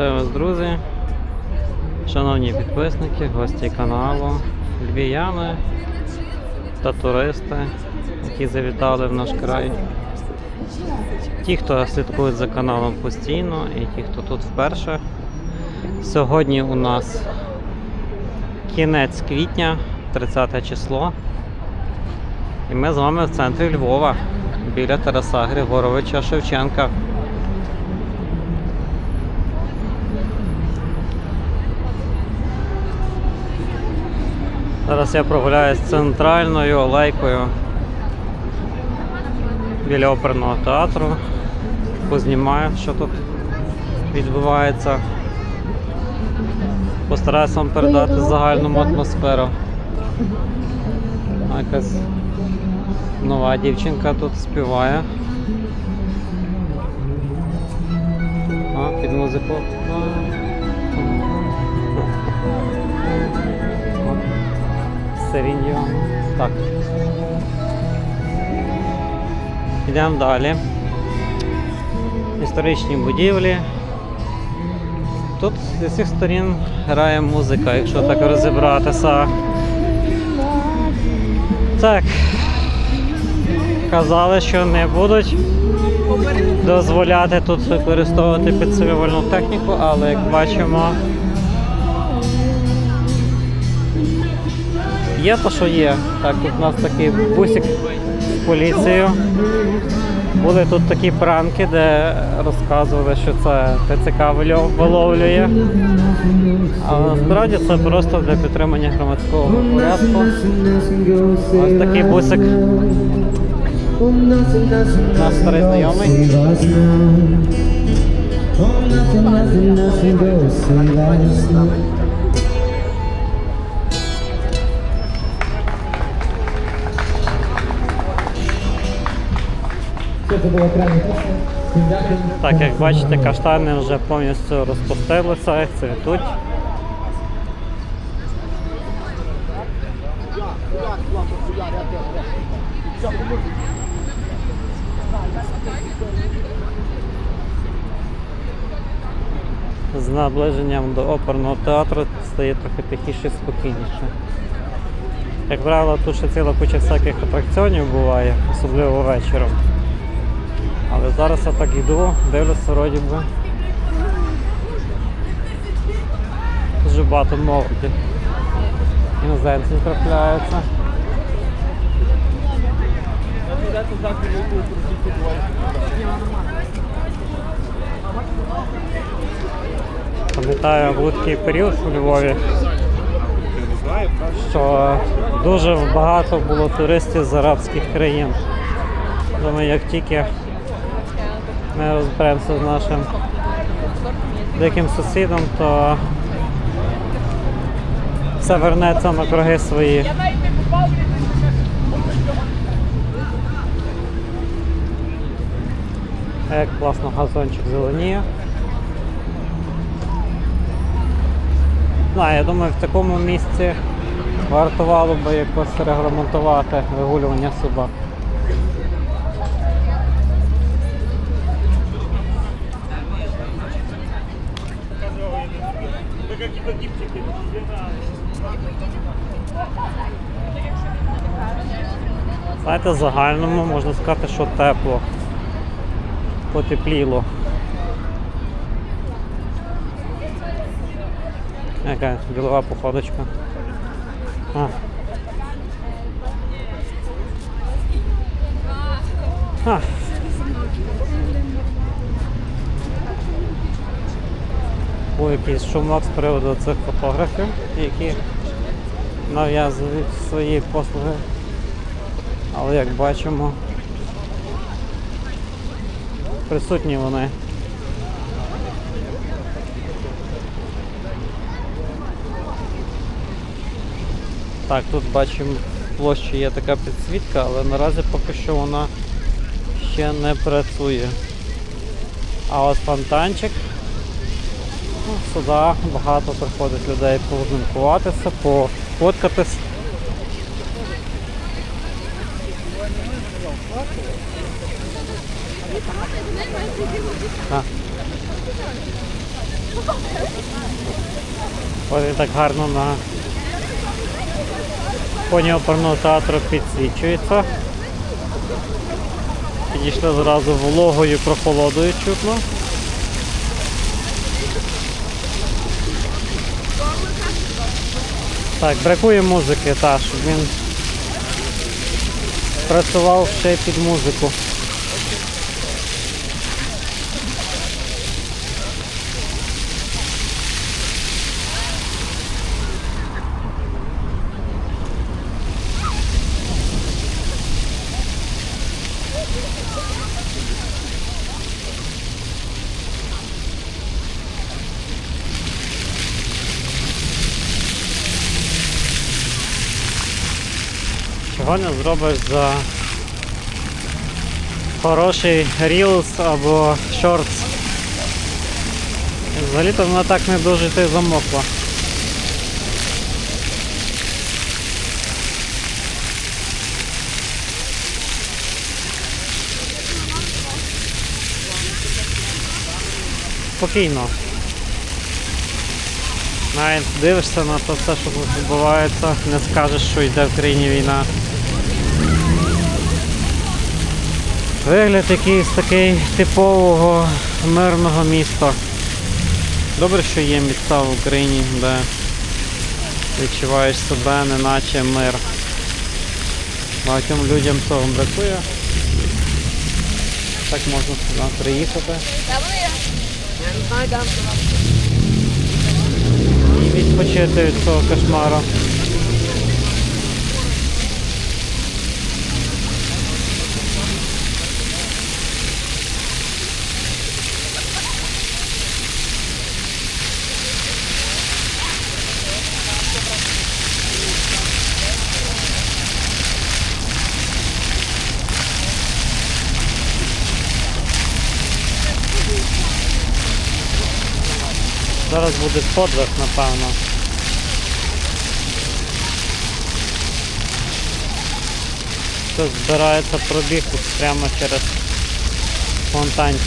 Вітаю вас, друзі, шановні підписники, гості каналу, львів'яни та туристи, які завітали в наш край. Ті, хто слідкує за каналом постійно, і ті, хто тут вперше. Сьогодні у нас кінець квітня, 30 число. І ми з вами в центрі Львова, біля Тараса Григоровича Шевченка. Зараз я прогуляюсь центральною алейкою біля оперного театру. Познімаю, що тут відбувається. Постараюся вам передати загальну атмосферу. Якась нова дівчинка тут співає. А, під музику. Серіньо. Так. Йдемо далі. Історичні будівлі. Тут зі всіх сторін грає музика, якщо так розібратися. Так. Казали, що не будуть дозволяти тут використовувати підсилювальну техніку, але як бачимо. Є то, що є. Так, тут у нас такий бусик з поліцією. Були тут такі пранки, де розказували, що це ТЦК виловлює. Але насправді це просто для підтримання громадського порядку. Ось такий бусик. Наш старий знайомий. Дякую. Так, як бачите, каштани вже повністю розпустилися, цвітуть. З наближенням до оперного театру стає трохи тихіше і спокійніше. Як правило, тут ще ціла куча всяких атракціонів буває, особливо вечором. Але зараз я так йду, дивлюся, вроді би. Дуже багато молоді. Іноземці трапляються. Пам'ятаю, був такий період у Львові, що дуже багато було туристів з арабських країн. Думаю, як тільки ми розберемося з нашим диким сусідом, то все вернеться на круги свої. Як класно газончик зеленіє. Знаю, я думаю, в такому місці вартувало би якось регламентувати вигулювання собак. Знаєте, в загальному можна сказати, що тепло. Потепліло. Яка ділова походочка. А. А. Був якийсь шумок з приводу цих фотографів, які нав'язують свої послуги. Але як бачимо, присутні вони. Так, тут бачимо в площі є така підсвітка, але наразі поки що вона ще не працює. А от фонтанчик, ну, сюди багато приходить людей познимкуватися, пофоткатись. Ось він так гарно на фоні оперного театру підсвічується. Підійшли зразу вологою прохолодою чутно. Так, бракує музики, та, щоб він працював ще під музику. Чого не зробиш за хороший Reels або Shorts? Взагалі-то вона так не дуже ти замокла. Спокійно. Навіть дивишся на то все, що тут відбувається, не скажеш, що йде в країні війна. Вигляд якийсь такий типового мирного міста. Добре, що є міста в Україні, де відчуваєш себе неначе мир. Багатьом людям цього бракує. Так можна сюди приїхати. і відпочити від цього кошмару. Зараз буде подвиг, напевно. Тут збирається пробіг тут прямо через фонтанчик.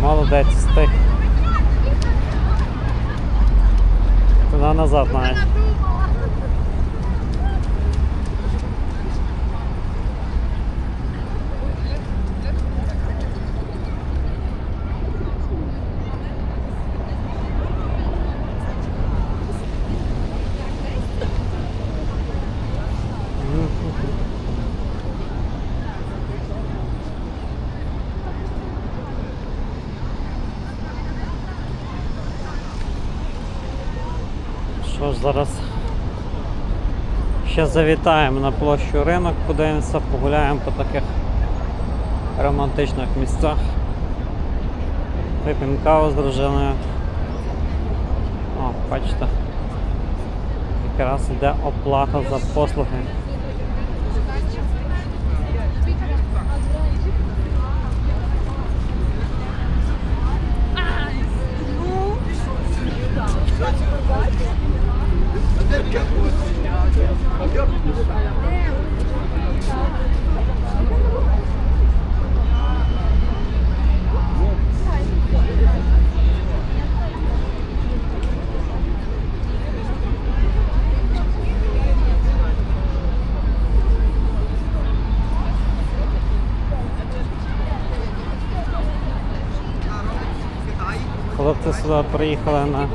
Молодець, стих. Туди назад навіть. Що ж зараз ще завітаємо на площу ринок, подивимося, погуляємо по таких романтичних місцях. Вип'ємо каву з дружиною. О, бачите. Якраз йде оплата за послуги. Хлопці сюди приїхали на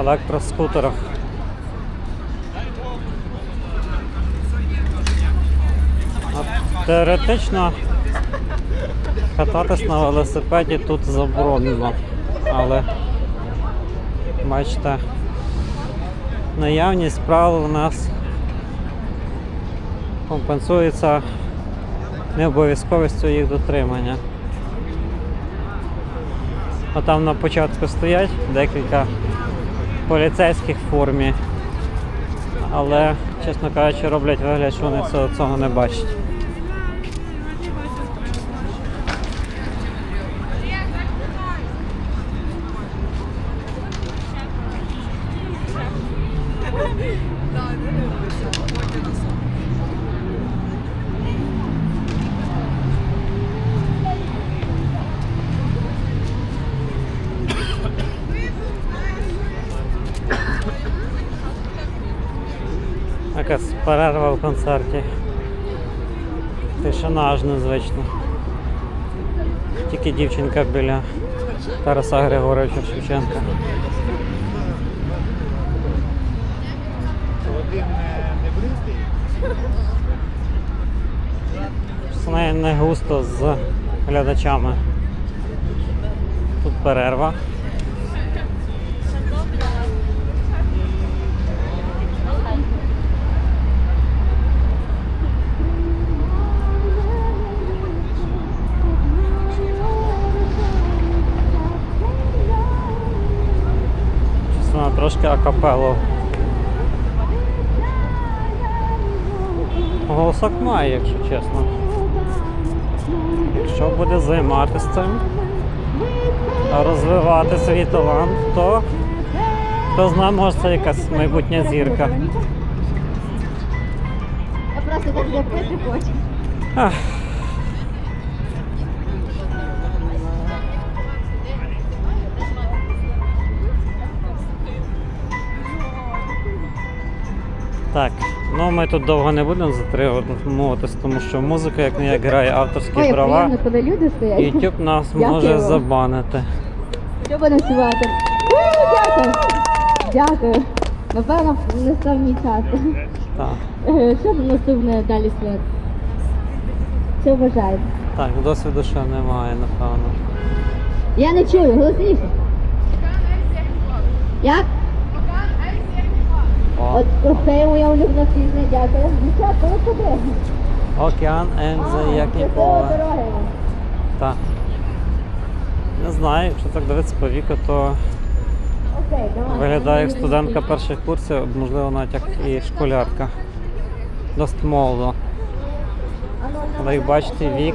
електроскутерах. А Теоретично кататись на велосипеді тут заборонено, але бачите, наявність правил у нас компенсується необов'язковістю їх дотримання. А там на початку стоять декілька поліцейських в формі. Але, чесно кажучи, роблять вигляд, що вони цього, Так, не дивилися, потім на перерва в концерті. Тишина аж незвична. Тільки дівчинка біля Тараса Григоровича Шевченка. Не, не густо з глядачами. Тут перерва. Вона трошки акапело. Голосок має, якщо чесно. Якщо буде займатися цим, розвивати свій талант, то хто знає, може це якась майбутня зірка. Просто так хочу. Ах. Так, ну ми тут довго не будемо затримуватися, тому що музика, як не як грає авторські Ой, права, приємно, коли люди стоять. YouTube нас Дякую може вам. забанити. Що будемо співати? У, Дякую. Дякую. Напевно, настав мій час. Так, Е, Що наступне далі свят? Що вважаєте? так, досвіду ще немає, напевно. Я не чую, голосніше. Як? От це моя улюблена пісня, дякую. Дівчатка, ви куди? океан Ензе, як Щасливої ніколи. Так. Не знаю, якщо так дивитися по віку, то виглядає як студентка перших курсів, можливо, навіть як і школярка. Досить молодо. Але як бачите, вік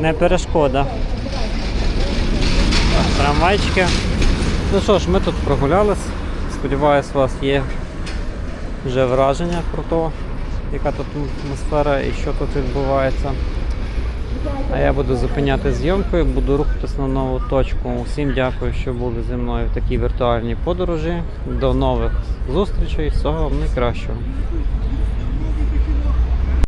не перешкода. Трамвайчики. Ну що ж, ми тут прогулялись. Сподіваюсь, у вас є вже враження про те, яка тут атмосфера і що тут відбувається. А я буду зупиняти зйомку і буду рухатись на нову точку. Усім дякую, що були зі мною в такій віртуальній подорожі. До нових зустрічей, всього вам найкращого.